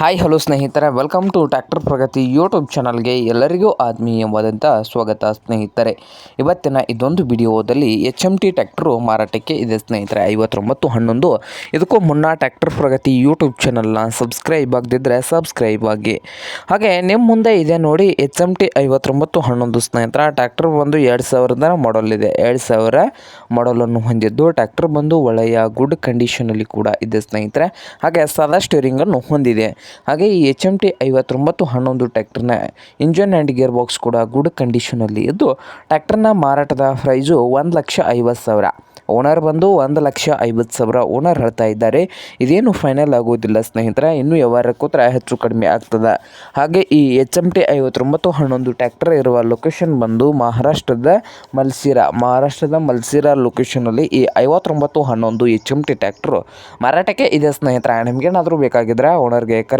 Hi hello ಸ್ನೇಹಿತರೆ. Welcome to tractor Pragati YouTube ಚಾನಲ್ಗೆ ಎಲ್ಲರಿಗೂ ಆತ್ಮೀಯವಾದಂಥ ಸ್ವಾಗತ, ಸ್ನೇಹಿತರೆ. ಇವತ್ತಿನ ಇದೊಂದು ವಿಡಿಯೋದಲ್ಲಿ ಎಚ್ ಎಂ ಟಿ ಟ್ಯಾಕ್ಟ್ರು ಮಾರಾಟಕ್ಕೆ ಇದೆ, ಸ್ನೇಹಿತರೆ. ಐವತ್ತೊಂಬತ್ತು ಹನ್ನೊಂದು. ಇದಕ್ಕೂ ಮುನ್ನ ಟ್ಯಾಕ್ಟರ್ ಪ್ರಗತಿ ಯೂಟ್ಯೂಬ್ ಚಾನಲ್ನ ಸಬ್ಸ್ಕ್ರೈಬ್ ಆಗದಿದ್ದರೆ ಸಬ್ಸ್ಕ್ರೈಬ್ ಆಗಿ. ಹಾಗೆ ನಿಮ್ಮ ಮುಂದೆ ಇದೆ ನೋಡಿ ಎಚ್ ಎಂ ಟಿ ಐವತ್ತೊಂಬತ್ತು ಹನ್ನೊಂದು, ಸ್ನೇಹಿತರ. ಟ್ಯಾಕ್ಟರ್ ಬಂದು ಎರಡು ಸಾವಿರದ ಮಾಡಲ್ ಇದೆ. ಎರಡು ಸಾವಿರ ಮಾಡಲನ್ನು ಹೊಂದಿದ್ದು ಟ್ಯಾಕ್ಟರ್ ಬಂದು ಒಳ್ಳೆಯ ಗುಡ್ ಕಂಡೀಷನಲ್ಲಿ ಕೂಡ ಇದೆ, ಸ್ನೇಹಿತರೆ. ಹಾಗೆ, ಸದಾ ಸ್ಟೀರಿಂಗನ್ನು ಹೊಂದಿದೆ. ಹಾಗೆ ಈ ಎಚ್ ಎಂ ಟಿ ಐವತ್ತೊಂಬತ್ತು ಹನ್ನೊಂದು ಟ್ಯಾಕ್ಟರ್ನ ಇಂಜನ್ ಆ್ಯಂಡ್ ಗೇರ್ ಬಾಕ್ಸ್ ಕೂಡ ಗುಡ್ ಕಂಡೀಷನಲ್ಲಿ ಇದ್ದು ಟ್ಯಾಕ್ಟರ್ನ ಮಾರಾಟದ ಪ್ರೈಸು ಒಂದು ಲಕ್ಷ ಐವತ್ತು ಸಾವಿರ. ಓನರ್ ಬಂದು ಒಂದು ಲಕ್ಷ ಐವತ್ತು ಸಾವಿರ ಓನರ್ ಹೇಳ್ತಾ ಇದ್ದಾರೆ. ಇದೇನು ಫೈನಲ್ ಆಗೋದಿಲ್ಲ ಸ್ನೇಹಿತರೆ, ಇನ್ನೂ ವ್ಯವಹಾರ ಕೂತ್ರೆ ಹೆಚ್ಚು ಕಡಿಮೆ ಆಗ್ತದೆ. ಹಾಗೆ ಈ ಎಚ್ ಎಂ ಟಿ ಐವತ್ತೊಂಬತ್ತು ಹನ್ನೊಂದು ಟ್ಯಾಕ್ಟರ್ ಇರುವ ಲೊಕೇಶನ್ ಬಂದು ಮಹಾರಾಷ್ಟ್ರದ ಮಲ್ಸಿರಾ. ಮಹಾರಾಷ್ಟ್ರದ ಮಲ್ಸಿರಾ ಲೊಕೇಶನಲ್ಲಿ ಈ ಐವತ್ತೊಂಬತ್ತು ಹನ್ನೊಂದು ಎಚ್ ಎಂ ಟಿ ಟ್ಯಾಕ್ಟ್ರು ಮಾರಾಟಕ್ಕೆ ಇದೆ ಸ್ನೇಹಿತರೆ. ನಿಮಗೇನಾದರೂ ಬೇಕಾಗಿದ್ದರೆ ಓನರ್ಗೆ ಕರೆ